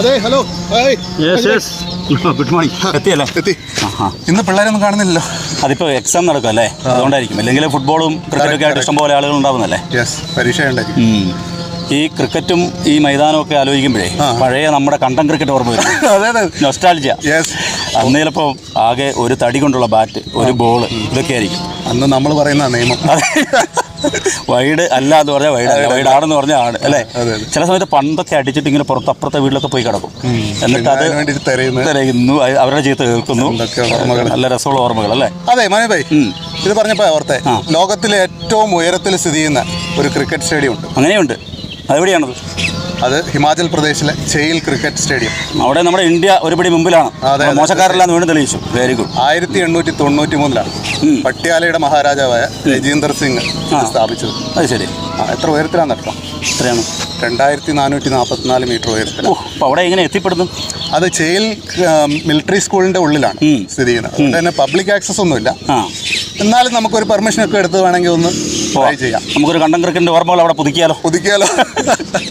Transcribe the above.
അതെ hello. Good morning എത്തിയല്ലേ? എത്തി. ഇന്ന് പിള്ളേരൊന്നും കാണുന്നില്ലല്ലോ. അതിപ്പോ എക്സാം നടക്കും അല്ലേ? അതുകൊണ്ടായിരിക്കും. അല്ലെങ്കിൽ ഫുട്ബോളും ക്രിക്കറ്റൊക്കെ ആയിട്ട് ഇഷ്ടംപോലെ ആളുകൾ ഉണ്ടാവുന്നല്ലേ പരീക്ഷ ഈ ക്രിക്കറ്റും ഈ മൈതാനവും ഒക്കെ ആലോചിക്കുമ്പോഴേ പഴയ നമ്മുടെ കണ്ടം ക്രിക്കറ്റ് ഓർമ്മ വരും. അതെ അതെ. നൊസ്റ്റാൾജിയ അന്ന് ചിലപ്പോൾ ആകെ ഒരു തടി കൊണ്ടുള്ള ബാറ്റ് ഒരു ബോൾ ഇതൊക്കെ ആയിരിക്കും അന്ന് നമ്മൾ പറയുന്ന നിയമം. വൈഡ് അല്ല എന്ന് പറഞ്ഞാൽ വൈഡ് അല്ല. വൈഡ് ആണെന്ന് പറഞ്ഞാൽ ആണ് അല്ലേ. ചില സമയത്ത് പണ്ടൊക്കെ അടിച്ചിട്ട് ഇങ്ങനെ പുറത്ത് അപ്പുറത്തെ വീട്ടിലൊക്കെ പോയി കിടക്കും. എന്നിട്ട് അത് തിരയുന്നു അവരുടെ ചീത്ത കേൾക്കുന്നു. നല്ല രസമുള്ള ഓർമ്മകൾ അല്ലേ? അതെ മനോഭായ്. ഇത് പറഞ്ഞപ്പോ ഓർത്തെ ലോകത്തിലെ ഏറ്റവും ഉയരത്തിൽ സ്ഥിതി ചെയ്യുന്ന ഒരു ക്രിക്കറ്റ് സ്റ്റേഡിയം ഉണ്ട്. അങ്ങനെയുണ്ട്. അതെവിടെയാണത്? അത് ഹിമാചൽ പ്രദേശിലെ ചെയിൽ ക്രിക്കറ്റ് സ്റ്റേഡിയം. അവിടെ നമ്മുടെ ഇന്ത്യ ഒരുപടി മുമ്പിലാണ്. മോശക്കാരല്ലാന്ന് വീണ്ടും തെളിയിച്ചു. വെരി ഗുഡ് ആയിരത്തി എണ്ണൂറ്റി തൊണ്ണൂറ്റി മൂന്നിലാണ് പട്യാലയുടെ മഹാരാജാവായ രജീന്ദർ സിംഗ് സ്ഥാപിച്ചത്. അത് ശരി. എത്ര ഉയരത്തിലാണ് കേട്ടോ എത്രയാണ്? രണ്ടായിരത്തി നാനൂറ്റി നാൽപ്പത്തിനാല് മീറ്റർ ഉയരത്തിൽ അപ്പോൾ അവിടെ എങ്ങനെ എത്തിപ്പെടുന്നു? അത് ചെയിൽ മിലിറ്ററി സ്കൂളിന്റെ ഉള്ളിലാണ് സ്ഥിതി ചെയ്യുന്നത്. അതുകൊണ്ട് തന്നെ പബ്ലിക് ആക്സസ് ഒന്നുമില്ല. എന്നാലും നമുക്കൊരു പെർമിഷൻ ഒക്കെ എടുത്ത് വേണമെങ്കിൽ ഒന്ന് ട്രൈ ചെയ്യാം. നമുക്കൊരു കണ്ടം ക്രിക്കറ്റിന്റെ ഓർമ്മകൾ അവിടെ പുതുക്കിയാലോ? പുതുക്കിയാലോ?